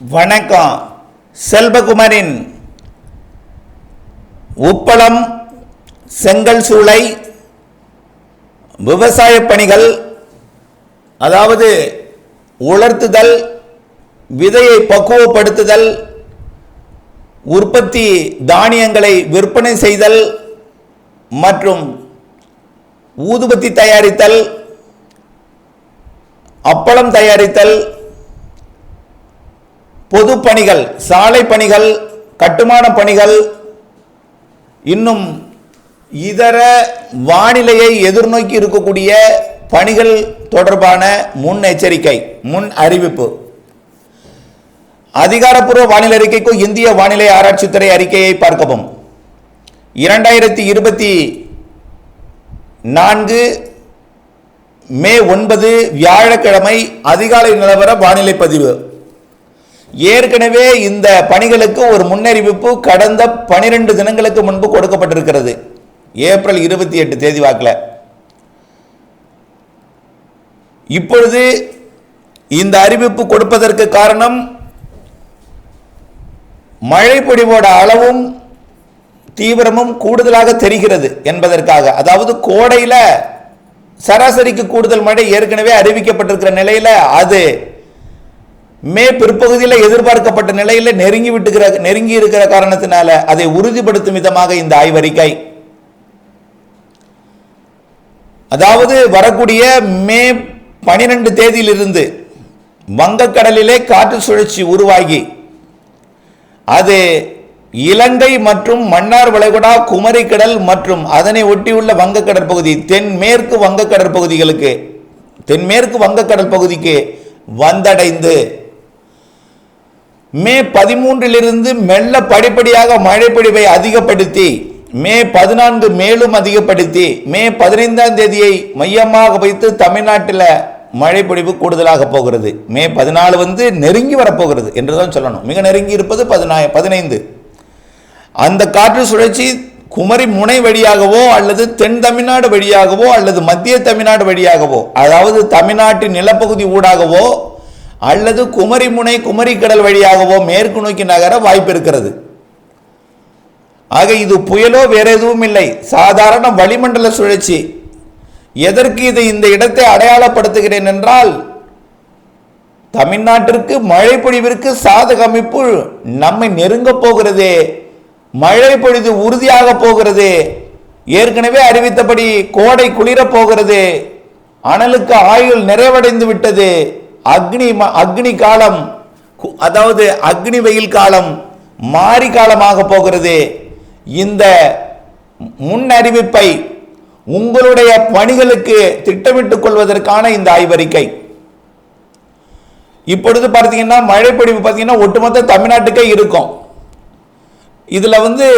வணக்கம். செல்வகுமாரின் உப்பளம் செங்கல் சூளை விவசாய பணிகள் அதாவது உலர்த்துதல் விதையை பக்குவப்படுத்துதல் உற்பத்தி தானியங்களை விற்பனை செய்தல் மற்றும் ஊதுபத்தி தயாரித்தல் அப்பளம் தயாரித்தல் பொது பணிகள் சாலை பணிகள் கட்டுமான பணிகள் இன்னும் இதர வானிலையை எதிர்நோக்கி இருக்கக்கூடிய பணிகள் தொடர்பான முன் எச்சரிக்கை முன் அறிவிப்பு. அதிகாரப்பூர்வ வானிலை அறிக்கைக்கும் இந்திய வானிலை ஆராய்ச்சித்துறை அறிக்கையை பார்க்கவும். இரண்டாயிரத்தி இருபத்தி நான்கு மே ஒன்பது வியாழக்கிழமை அதிகாலை நிலவர வானிலை பதிவு. ஏற்கனவே இந்த பணிகளுக்கு ஒரு முன்னறிவிப்பு கடந்த பனிரெண்டு தினங்களுக்கு முன்பு கொடுக்கப்பட்டிருக்கிறது. ஏப்ரல் இருபத்தி எட்டு தேதி வாக்கில். இப்பொழுது இந்த அறிவிப்பு கொடுப்பதற்கு காரணம் மழை பொழிவோட அளவும் தீவிரமும் கூடுதலாக தெரிகிறது என்பதற்காக. அதாவது கோடையில் சராசரிக்கு கூடுதல் மழை ஏற்கனவே அறிவிக்கப்பட்டிருக்கிற நிலையில் அது மே பிற்பகுதியில் எதிர்பார்க்கப்பட்ட நிலையில் நெருங்கி விட்டுக்கிற நெருங்கி இருக்கிற காரணத்தினால அதை உறுதிப்படுத்தும் விதமாக இந்த ஆய்வறிக்கை. அதாவது வரக்கூடிய மே பனிரெண்டு தேதியிலிருந்து வங்கக்கடலிலே காற்று சுழற்சி உருவாகி அது இலங்கை மற்றும் மன்னார் வளைகுடா குமரிக்கடல் மற்றும் அதனை ஒட்டியுள்ள வங்கக்கடல் பகுதி தென்மேற்கு வங்கக்கடல் பகுதிகளுக்கு தென்மேற்கு வங்கக்கடல் பகுதிக்கு வந்தடைந்து மே பதிமூன்றிலிருந்து மெல்ல படிப்படியாக மழைப்பொழிவை அதிகப்படுத்தி மே பதினான்கு மேலும் அதிகப்படுத்தி மே பதினைந்தாம் தேதியை மையமாக வைத்து தமிழ்நாட்டில் மழைப்பொழிவு கூடுதலாக போகிறது. மே பதினாலு வந்து நெருங்கி வரப்போகிறது என்றுதான் சொல்லணும். மிக நெருங்கி இருப்பது பதினா பதினைந்து. அந்த காற்று சுழற்சி குமரி முனை வழியாகவோ அல்லது தென் தமிழ்நாடு வழியாகவோ அல்லது மத்திய தமிழ்நாடு வழியாகவோ அதாவது தமிழ்நாட்டின் நிலப்பகுதி ஊடாகவோ அல்லது குமரி முனை குமரி கடல் வழியாகவோ மேற்கு நோக்கி நகர வாய்ப்பு இருக்கிறது. ஆக இது புயலோ வேற எதுவும் இல்லை. சாதாரண வளிமண்டல சுழற்சி. எதற்கு இதை இந்த இடத்தை அடையாளப்படுத்துகிறேன் என்றால் தமிழ்நாட்டிற்கு மழை பொழிவிற்கு சாதக அமைப்பு நம்மை நெருங்க போகிறதே மழை பொழிவு உறுதியாக போகிறது ஏற்கனவே அறிவித்தபடி கோடை குளிரப் போகிறது அனலுக்கு ஆயுள் நிறைவடைந்து விட்டது அக்னி ம- அக்னி காலம் அதாவது அக்னி வெயில் காலம் மாரி காலமாக போகிறது. இந்த முன்னறிவிப்பை உங்களுடைய பணிகளுக்கு திட்டமிட்டுக் கொள்வதற்கான இந்த ஆய்வறிக்கை. இப்பொழுது பார்த்தீங்கன்னா மழைப்பொழிவு பார்த்தீங்கன்னா ஒட்டுமொத்த தமிழ்நாட்டுக்கே இருக்கும். இதில் வந்து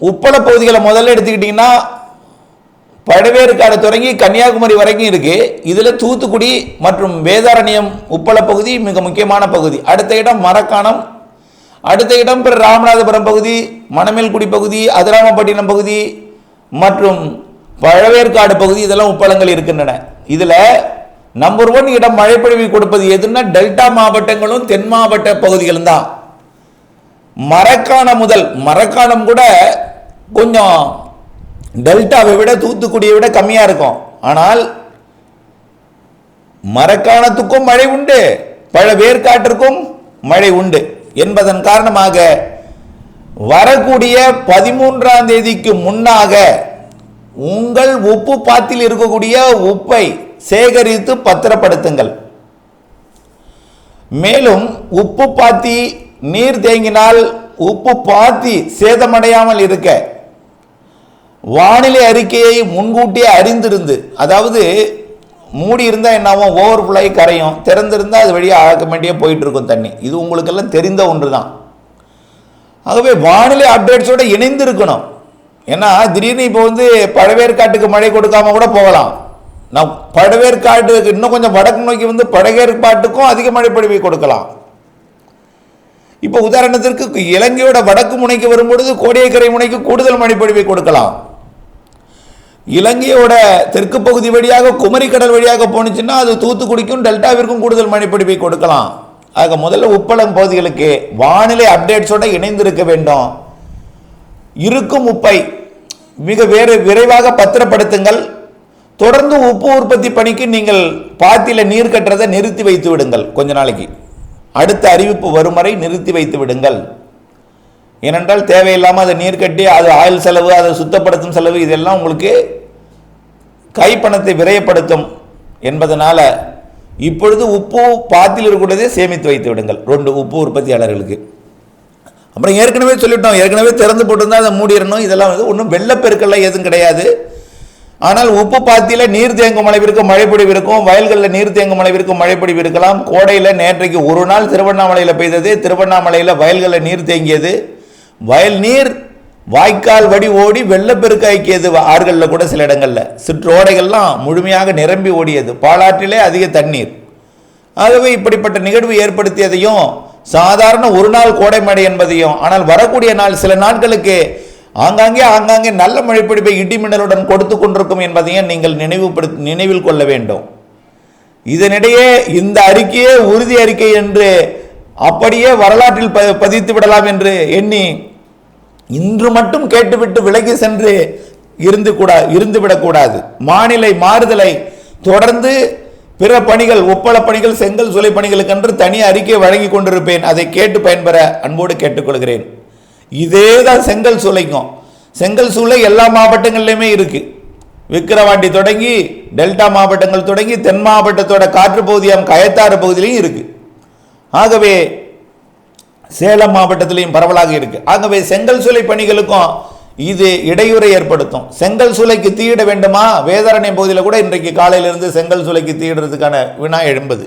உப்பள பகுதிகளை முதல்ல எடுத்துக்கிட்டிங்கன்னா பழவேற்காடு தொடங்கி கன்னியாகுமரி வரைக்கும் இருக்கு. இதில் தூத்துக்குடி மற்றும் வேதாரண்யம் உப்பள பகுதி மிக முக்கியமான பகுதி. அடுத்த இடம் மரக்காணம். அடுத்த இடம் பிற ராமநாதபுரம் பகுதி மணமேல்குடி பகுதி அதிராமப்பட்டினம் பகுதி மற்றும் பழவேற்காடு பகுதி இதெல்லாம் உப்பளங்கள் இருக்கின்றன. இதில் நம்பர் ஒன் இடம் மழைப்பொழிவு கொடுப்பது எதுன்னா டெல்டா மாவட்டங்களும் தென் மாவட்ட பகுதிகளும் தான். மரக்காணம் முதல் மரக்காணம் கூட கொஞ்சம் டெல்டாவை விட தூத்துக்குடியை விட கம்மியாக இருக்கும். ஆனால் மரக்காணத்துக்கும் மழை உண்டு. பல வேர்காட்டிற்கும் மழை உண்டு. என்பதன் காரணமாக வரக்கூடிய பதிமூன்றாம் தேதிக்கு முன்னாக உங்கள் உப்பு பாத்தில் இருக்கக்கூடிய உப்பை சேகரித்து பத்திரப்படுத்துங்கள். மேலும் உப்பு பாத்தி நீர் தேங்கினால் உப்பு பாத்தி சேதமடையாமல் இருக்க வானிலை அறிக்கையை முன்கூட்டியே அறிந்திருந்து அதாவது மூடி இருந்தால் என்னாவும் ஓவர் ஃபுல்லாகி கரையும். திறந்திருந்தால் அது வழியாக ஆட்டோமேட்டிக்காக போயிட்டு இருக்கும் தண்ணி. இது உங்களுக்கெல்லாம் தெரிந்த ஒன்று தான் ஆகவே வானிலை அப்டேட்ஸோட இணைந்து இருக்கணும் ஏன்னா திடீர்னு இப்போ வந்து பழவேற்காட்டுக்கு மழை கொடுக்காம கூட போகலாம். நான் பழவேற்காட்டுக்கு இன்னும் கொஞ்சம் வடக்கு நோக்கி வந்து பழவேற்காட்டுக்கும் அதிக மழை பொழிவை கொடுக்கலாம். இப்போ உதாரணத்திற்கு இலங்கையோட வடக்கு முனைக்கு வரும்பொழுது கோடியக்கரை முனைக்கு கூடுதல் மழைப்பொழிவை கொடுக்கலாம். இலங்கையோட தெற்கு பகுதி வழியாக குமரி கடல் வழியாக போணுச்சுன்னா அது தூத்துக்குடிக்கும் டெல்டாவிற்கும் கூடுதல் மழைப்பிடிப்பை கொடுக்கலாம். ஆக முதல்ல உப்பளம் பகுதிகளுக்கு வானிலை அப்டேட்ஸோட இணைந்திருக்க வேண்டும். இருக்கும் உப்பை மிக வேறு விரைவாக பத்திரப்படுத்துங்கள். தொடர்ந்து உப்பு உற்பத்தி பணிக்கு நீங்கள் பாத்தியில் நீர் கட்டுறதை நிறுத்தி வைத்து விடுங்கள் கொஞ்ச நாளைக்கு. அடுத்த அறிவிப்பு வரும் வரை நிறுத்தி வைத்து விடுங்கள். ஏனென்றால் தேவையில்லாமல் அதை நீர் கட்டி அது ஆயில் செலவு அதை சுத்தப்படுத்தும் செலவு இதெல்லாம் உங்களுக்கு கைப்பணத்தை விரயப்படுத்தும் என்பதனால் இப்பொழுது உப்பு பாத்தில் இருக்கக்கூடியதே சேமித்து வைத்து விடுங்கள். ரெண்டு உப்பு உற்பத்தியாளர்களுக்கு. அப்புறம் ஏற்கனவே சொல்லிட்டோம். ஏற்கனவே திறந்து போட்டிருந்தால் அதை மூடிடணும். இதெல்லாம் வந்து ஒன்றும் வெள்ளப்பெருக்கெல்லாம் எதுவும் கிடையாது. ஆனால் உப்பு பாத்தியில் நீர் தேங்கும் அளவிற்கு மழைப்பொழிவு இருக்கும். வயல்களில் நீர் தேங்கும் அளவிற்கு மழைப்பொழிவு இருக்கலாம். கோடையில் நேற்றைக்கு ஒரு நாள் திருவண்ணாமலையில் பெய்தது. திருவண்ணாமலையில் வயல்களில் நீர் தேங்கியது. வயல் நீர் வாய்க்கால் வடி ஓடி வெள்ளப்பெருக்கு ஆக்கியது ஆறுகளில் கூட சில இடங்களில். சிற்றோடைகள்லாம் முழுமையாக நிரம்பி ஓடியது. பாலாற்றிலே அதிக தண்ணீர். ஆகவே இப்படிப்பட்ட நிகழ்வு ஏற்படுத்தியதையும் சாதாரண ஒரு நாள் கோடை மழை என்பதையும் ஆனால் வரக்கூடிய நாள் சில நாட்களுக்கு ஆங்காங்கே ஆங்காங்கே நல்ல மழைப்பிடிப்பை இடிமின்னலுடன் கொடுத்து கொண்டிருக்கும் என்பதையும் நீங்கள் நினைவுபடுத்த நினைவில் கொள்ள வேண்டும். இதனிடையே இந்த அறிக்கையே உறுதி அறிக்கை என்று அப்படியே வரலாற்றில் ப பதித்து விடலாம் என்று எண்ணி இன்று மட்டும் கேட்டுவிட்டு விலகி சென்று இருந்து கூட இருந்து விடக்கூடாது. மாநிலை மாறுதலை தொடர்ந்து பிற பணிகள் ஒப்பள பணிகள் செங்கல் சுலை பணிகளுக்கென்று தனி அறிக்கை வழங்கி கொண்டிருப்பேன். அதை கேட்டு பயன்பெற அன்போடு கேட்டுக்கொள்கிறேன். இதே தான் செங்கல் சூளைக்கும் செங்கல் சூளை எல்லா மாவட்டங்கள்லையுமே இருக்கு. விக்கிரவாண்டி தொடங்கி டெல்டா மாவட்டங்கள் தொடங்கி தென் மாவட்டத்தோட காற்று பகுதியாம் கயத்தாறு பகுதியிலையும் இருக்கு. ஆகவே சேலம் மாவட்டத்திலையும் பரவலாக இருக்கு. ஆகவே செங்கல் சூளை பணிகளுக்கும் இது இடையூறை ஏற்படுத்தும். செங்கல் சூளைக்கு தீயிட வேண்டுமா? வேதாரணை பகுதியில் கூட இன்றைக்கு காலையிலிருந்து செங்கல் சூளைக்கு தீயிடுறதுக்கான வினா எழும்புது.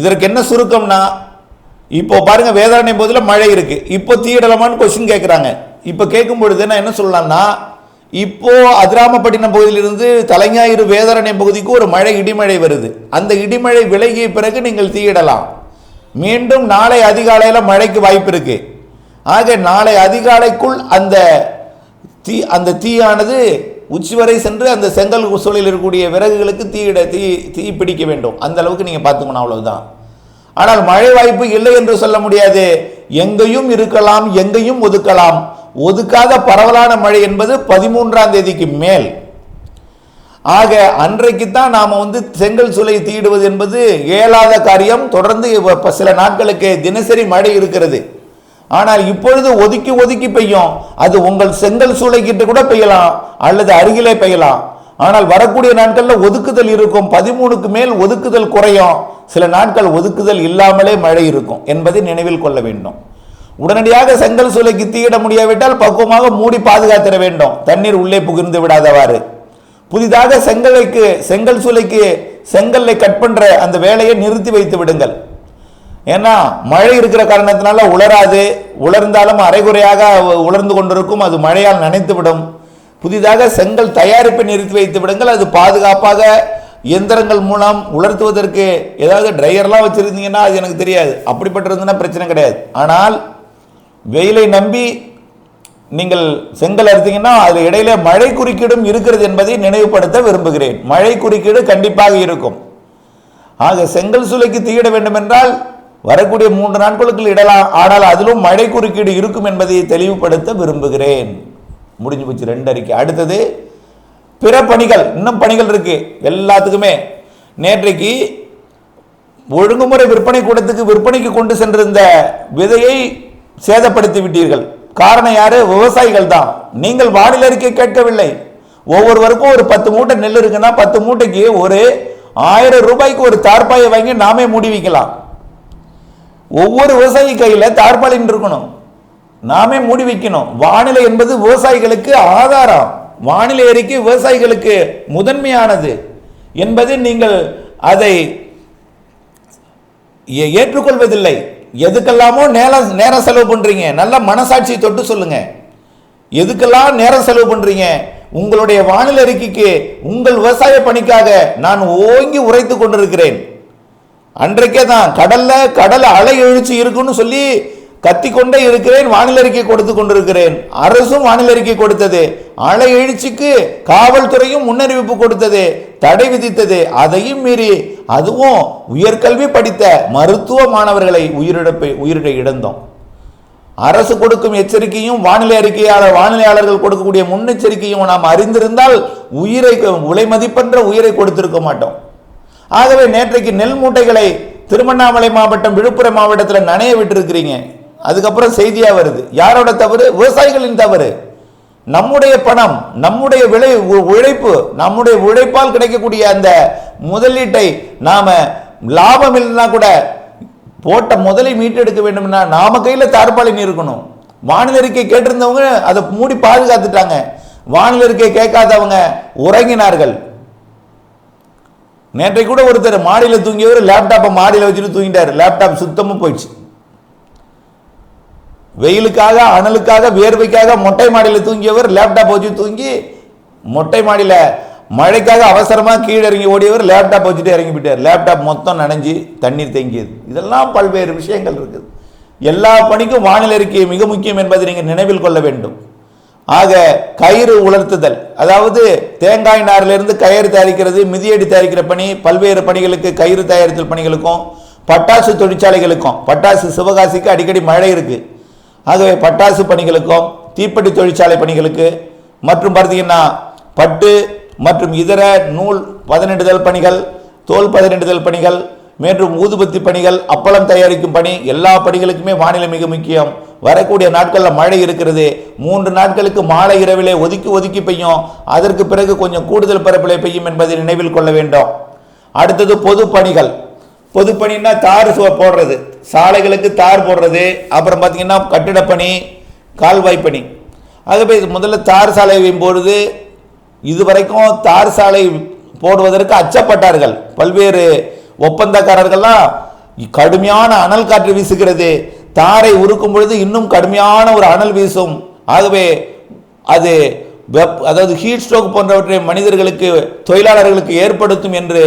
இதற்கு என்ன சுருக்கம்னா இப்போ பாருங்க வேதாரண்யம் பகுதியில் மழை இருக்கு. இப்போ தீயிடலாமான்னு கொஸ்டின் கேட்குறாங்க இப்போ கேட்கும் பொழுது நான் என்ன சொல்லலாம்னா இப்போ அதிராமப்பட்டினம் பகுதியிலிருந்து தலைஞாயிறு வேதாரணை பகுதிக்கு ஒரு மழை இடிமழை வருது. அந்த இடிமழை விலகிய பிறகு நீங்கள் தீயிடலாம். மீண்டும் நாளை அதிகாலையில் மழைக்கு வாய்ப்பு இருக்கு. ஆக நாளை அதிகாலைக்குள் அந்த தீ அந்த தீயானது உச்சி வரை சென்று அந்த செங்கல் சூழலில் இருக்கக்கூடிய விறகுகளுக்கு தீயிட தீ தீ பிடிக்க வேண்டும். அந்த அளவுக்கு நீங்கள் பார்த்துக்கணும் அவ்வளவுதான். ஆனால் மழை வாய்ப்பு இல்லை என்று சொல்ல முடியாது. எங்கேயும் இருக்கலாம் எங்கேயும் ஒதுக்கலாம். ஒதுக்காத பரவலான மழை என்பது பதிமூன்றாம் தேதிக்கு மேல். ஆக அன்றைக்கு தான் நாம் வந்து செங்கல் சூளை தீயிடுவது என்பது இயலாத காரியம். தொடர்ந்து இப்போ சில நாட்களுக்கு தினசரி மழை இருக்கிறது. ஆனால் இப்பொழுது ஒதுக்கி ஒதுக்கி பெய்யும். அது உங்கள் செங்கல் சூளைக்கிட்ட கூட பெய்யலாம். அல்லது அருகிலே பெய்யலாம். ஆனால் வரக்கூடிய நாட்களில் ஒதுக்குதல் இருக்கும். பதிமூணுக்கு மேல் ஒதுக்குதல் குறையும். சில நாட்கள் ஒதுக்குதல் இல்லாமலே மழை இருக்கும் என்பதை நினைவில் கொள்ள வேண்டும். உடனடியாக செங்கல் சூளைக்கு தீயிட முடியாவிட்டால் பக்குவமாக மூடி பாதுகாத்திட வேண்டும். தண்ணீர் உள்ளே புகுந்து விடாதவாறு. புதிதாக செங்கலைக்கு செங்கல் சூளைக்கு செங்கல்லை கட் பண்ற அந்த வேலையை நிறுத்தி வைத்து விடுங்கள். ஏன்னா மழை இருக்கிற காரணத்தினால உலராது. உலர்ந்தாலும் அரைகுறையாக உலர்ந்து கொண்டிருக்கும். அது மழையால் நனைத்து விடும். புதிதாக செங்கல் தயாரிப்பை நிறுத்தி வைத்து விடுங்கள். அது பாதுகாப்பாக இயந்திரங்கள் மூலம் உலர்த்துவதற்கு ஏதாவது ட்ரையர்லாம் வச்சுருந்தீங்கன்னா அது எனக்கு தெரியாது. அப்படிப்பட்டிருந்ததுன்னா பிரச்சனை கிடையாது. ஆனால் வெயிலை நம்பி நீங்கள் செங்கல் அறுத்தீங்கன்னா அதில் இடையில மழை குறுக்கீடும் இருக்கிறது என்பதை நினைவுபடுத்த விரும்புகிறேன். மழை குறுக்கீடு கண்டிப்பாக இருக்கும். ஆக செங்கல் சுலைக்கு தீயிட வேண்டும் என்றால் வரக்கூடிய மூன்று நாட்களுக்குள் இடலாம் ஆனால் அதிலும் மழை குறுக்கீடு இருக்கும் என்பதை தெளிவுபடுத்த விரும்புகிறேன். முடிஞ்சு போச்சு ரெண்டு அறிக்கை. அடுத்தது பிற பணிகள். இன்னும் பணிகள் இருக்கு. எல்லாத்துக்குமே நேற்றைக்கு ஒழுங்குமுறை விற்பனை கூடத்துக்கு விற்பனைக்கு கொண்டு சென்றிருந்த விதையை சேதப்படுத்தி விட்டீர்கள். காரணம் யாரு? விவசாயிகள் தான் நீங்கள் வானிலை அறிக்கை கேட்கவில்லை. ஒவ்வொருவருக்கும் ஒரு பத்து மூட்டை நெல் இருக்குன்னா பத்து மூட்டைக்கு ஒரு ஆயிரம் ரூபாய்க்கு ஒரு தார்ப்பாயை வாங்கி நாமே மூடி வைக்கலாம். ஒவ்வொரு விவசாயி கையில தார்பாலின் இருக்கணும் நாமே மூடி வைக்கணும். வானிலை என்பது விவசாயிகளுக்கு ஆதாரம். வானிலை அறிக்கை விவசாயிகளுக்கு முதன்மையானது என்பது நீங்கள் அதை ஏ- ஏற்றுக்கொள்வதில்லை. எதுக்கெல்லாமோ நேரம் நேரம் செலவு பண்ணுறீங்க நல்ல மனசாட்சியை தொட்டு சொல்லுங்கள் எதுக்கெல்லாம் நேரம் செலவு பண்ணுறீங்க உங்களுடைய வானிலை அறிக்கைக்கு உங்கள் விவசாய பணிக்காக நான் ஓங்கி உரைத்து கொண்டிருக்கிறேன். அன்றைக்கே தான் கடலில் கடல் அலை எழுச்சி இருக்குன்னு சொல்லி கத்திக்கொண்டே இருக்கிறேன் வானிலை அறிக்கை கொடுத்து கொண்டிருக்கிறேன். அரசும் வானிலை அறிக்கை கொடுத்தது. அலை எழுச்சிக்கு காவல்துறையும் முன்னறிவிப்பு கொடுத்தது. தடை விதித்தது. அதையும் மீறி அதுவும் உயர்கல்வி படித்த மருத்துவ மாணவர்களை உயிரிழப்பை உயிரிட இழந்தோம். அரசு கொடுக்கும் எச்சரிக்கையும் வானிலை அறிக்கையாளர் வானிலையாளர்கள் கொடுக்கக்கூடிய முன்னெச்சரிக்கையும் நாம் அறிந்திருந்தால் உயிரை விலை மதிப்பென்ற உயிரை கொடுத்திருக்க மாட்டோம். ஆகவே நேற்றைக்கு நெல் மூட்டைகளை திருவண்ணாமலை மாவட்டம் விழுப்புரம் மாவட்டத்தில் நனைய விட்டுருக்கிறீங்க. அதுக்கப்புறம் செய்தியா வருது. யாரோட தவறு? விவசாயிகளின் தவறு. நம்முடைய பணம் நம்முடைய விளை உ- உழைப்பு நம்முடைய உழைப்பால் கிடைக்கக்கூடிய அந்த முதலீட்டை நாம லாபம் இல்லைன்னா கூட போட்ட முதலை மீட்டெடுக்க வேண்டும்னா நாம கையில தார்பாலின் இருக்கணும் வானிலை அறிக்கை கேட்டிருந்தவங்க அதை மூடி பாதுகாத்துட்டாங்க. வானிலை அறிக்கை கேட்காதவங்க உறங்கினார்கள். நேற்றை கூட ஒருத்தர் மாடியில் தூங்கியவர் லேப்டாப்பை மாடியில் வச்சுட்டு தூங்கிட்டார். லேப்டாப் சுத்தமாக போயிடுச்சு. வெயிலுக்காக அனலுக்காக வேர்வைக்காக மொட்டை மாடியில் தூங்கியவர் லேப்டாப் வச்சு தூங்கி மொட்டை மாடியில் மழைக்காக அவசரமாக கீழே இறங்கி ஓடியவர் லேப்டாப் வச்சுட்டு இறங்கி போயிட்டார் லேப்டாப் மொத்தம் நனைஞ்சு தண்ணீர் தேங்கியது. இதெல்லாம் பல்வேறு விஷயங்கள் இருக்குது. எல்லா பணிக்கும் வானிலை அறிக்கை மிக முக்கியம் என்பதை நீங்கள் நினைவில் கொள்ள வேண்டும். ஆக கயிறு உலர்த்துதல். அதாவது தேங்காய் நாரிலிருந்து கயிறு தயாரிக்கிறது மிதியடி தயாரிக்கிற பணி பல்வேறு பணிகளுக்கு கயிறு தயாரித்தல் பணிகளுக்கும் பட்டாசு தொழிற்சாலைகளுக்கும் பட்டாசு சிவகாசிக்கு அடிக்கடி மழை இருக்குது ஆகவே பட்டாசு பணிகளுக்கும் தீப்பெட்டி தொழிற்சாலை பணிகளுக்கு மற்றும் பார்த்தீங்கன்னா பட்டு மற்றும் இதர நூல் பதனிடுதல் பணிகள் தோல் பதனிடுதல் பணிகள் மற்றும் ஊதுபத்தி பணிகள் அப்பளம் தயாரிக்கும் பணி எல்லா பணிகளுக்குமே வானிலை மிக முக்கியம். வரக்கூடிய நாட்களில் மழை இருக்கிறது. மூன்று நாட்களுக்கு மாலை இரவிலே ஒதுக்கி ஒதுக்கி பெய்யும். அதற்கு பிறகு கொஞ்சம் கூடுதல் பரப்பிலே பெய்யும் என்பதை நினைவில் கொள்ள வேண்டும். அடுத்தது பொது பணிகள். பொது பணின்னா தார் சுவ- போடுறது. சாலைகளுக்கு தார் போடுறது. அப்புறம் பார்த்தீங்கன்னா கட்டிடப்பணி கால்வாய் பணி. ஆகவே இது முதல்ல தார் சாலை பொழுது இதுவரைக்கும் தார் சாலை போடுவதற்கு அச்சப்பட்டார்கள். பல்வேறு ஒப்பந்தக்காரர்கள்லாம் கடுமையான அனல் காற்று வீசுகிறது. தாரை உருக்கும் பொழுது இன்னும் கடுமையான ஒரு அனல் வீசும். ஆகவே அது வெப் அதாவது ஹீட் ஸ்ட்ரோக் போன்றவற்றை மனிதர்களுக்கு தொழிலாளர்களுக்கு ஏற்படுத்தும் என்று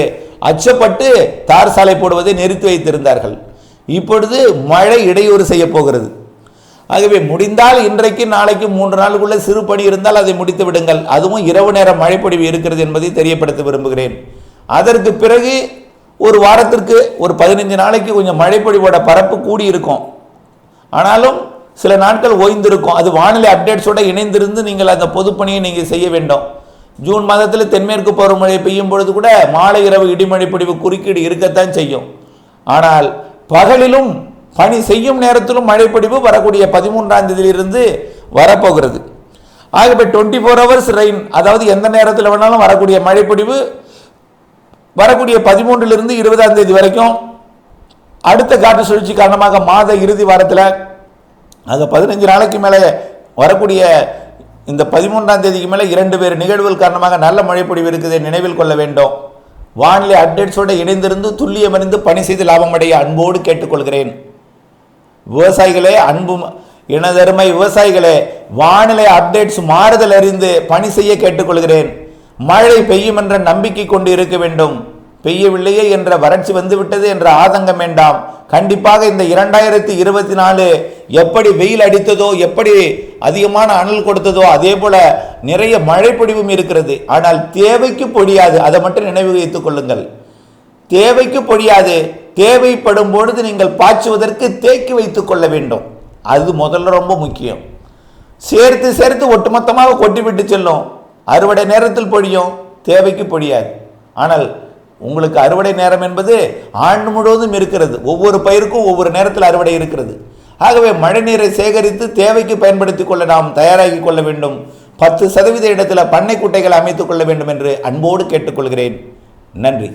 அச்சப்பட்டு தார் சாலை போடுவதை நிறுத்தி வைத்திருந்தார்கள். இப்பொழுது மழை இடையூறு செய்ய போகிறது. ஆகவே முடிந்தால் இன்றைக்கு நாளைக்கு மூன்று நாளுக்குள்ளே சிறு பணி இருந்தால் அதை முடித்து விடுங்கள். அதுவும் இரவு நேரம் மழைப்பொழிவு இருக்கிறது என்பதை தெரியப்படுத்த விரும்புகிறேன். அதற்கு பிறகு ஒரு வாரத்திற்கு ஒரு பதினைஞ்சு நாளைக்கு கொஞ்சம் மழைப்பொழிவோட பரப்பு கூடி இருக்கும். ஆனாலும் சில நாட்கள் ஓய்ந்திருக்கும். அது வானிலை அப்டேட்ஸோட இணைந்திருந்து நீங்கள் அந்த பொதுப்பணியை நீங்கள் செய்ய வேண்டும். ஜூன் மாதத்தில் தென்மேற்கு பருவமழை பெய்யும் பொழுது கூட மாலை இரவு இடிமழை பொழிவு குறுக்கீடு இருக்கத்தான் செய்யும். ஆனால் பகலிலும் பணி செய்யும் நேரத்திலும் மழைப்பொடிவு வரக்கூடிய பதிமூன்றாம் தேதியிலிருந்து வரப்போகிறது. ஆகவே டுவெண்ட்டி ஃபோர் ஹவர்ஸ் ரெயின் அதாவது எந்த நேரத்தில் வேணாலும் வரக்கூடிய மழைப்பொடிவு வரக்கூடிய பதிமூன்றிலிருந்து இருபதாம் தேதி வரைக்கும் அடுத்த காற்று சுழற்சி காரணமாக மாத இறுதி வாரத்தில் அது பதினஞ்சு நாளைக்கு மேலே வரக்கூடிய இந்த பதிமூன்றாம் தேதிக்கு மேலே இரண்டு பேர் நிகழ்வுகள் காரணமாக நல்ல மழைப்பொழிவு இருக்குதை நினைவில் கொள்ள வேண்டும். வானிலை அப்டேட்ஸோடு இணைந்திருந்து துல்லியமறிந்து பணி செய்து லாபம் அன்போடு கேட்டுக்கொள்கிறேன். விவசாயிகளே அன்பு இனதருமை விவசாயிகளே வானிலை அப்டேட்ஸ் மாறுதல் அறிந்து பணி செய்ய கேட்டுக்கொள்கிறேன். மழை பெய்யும் என்ற நம்பிக்கை கொண்டு இருக்க வேண்டும். பெய்யவில்லையே என்ற வறட்சி வந்துவிட்டது என்ற ஆதங்கம் வேண்டாம். கண்டிப்பாக இந்த இரண்டாயிரத்தி இருபத்தி நாலு எப்படி வெயில் அடித்ததோ எப்படி அதிகமான அனல் கொடுத்ததோ அதே போல நிறைய மழை பொழிவும் இருக்கிறது. ஆனால் தேவைக்கு பொழியாது அதை மட்டும் நினைவு வைத்துக் கொள்ளுங்கள். தேவைக்கு பொழியாது தேவைப்படும் பொழுது நீங்கள் பாய்ச்சுவதற்கு தேக்கி வைத்து கொள்ள வேண்டும். அது முதல்ல ரொம்ப முக்கியம். சேர்த்து சேர்த்து ஒட்டுமொத்தமாக கொட்டி விட்டு செல்லும். அறுவடை நேரத்தில் பொழியும். தேவைக்கு பொழியாது. ஆனால் உங்களுக்கு அறுவடை நேரம் என்பது ஆண்டு முழுவதும் இருக்கிறது. ஒவ்வொரு பயிருக்கும் ஒவ்வொரு நேரத்தில் அறுவடை இருக்கிறது. ஆகவே மழைநீரை சேகரித்து தேவைக்கு பயன்படுத்திக் கொள்ள நாம் தயாராகி கொள்ள வேண்டும். பத்து சதவீத இடத்தில் பண்ணை குட்டைகளை அமைத்துக் கொள்ள வேண்டும் என்று அன்போடு கேட்டுக்கொள்கிறேன். நன்றி.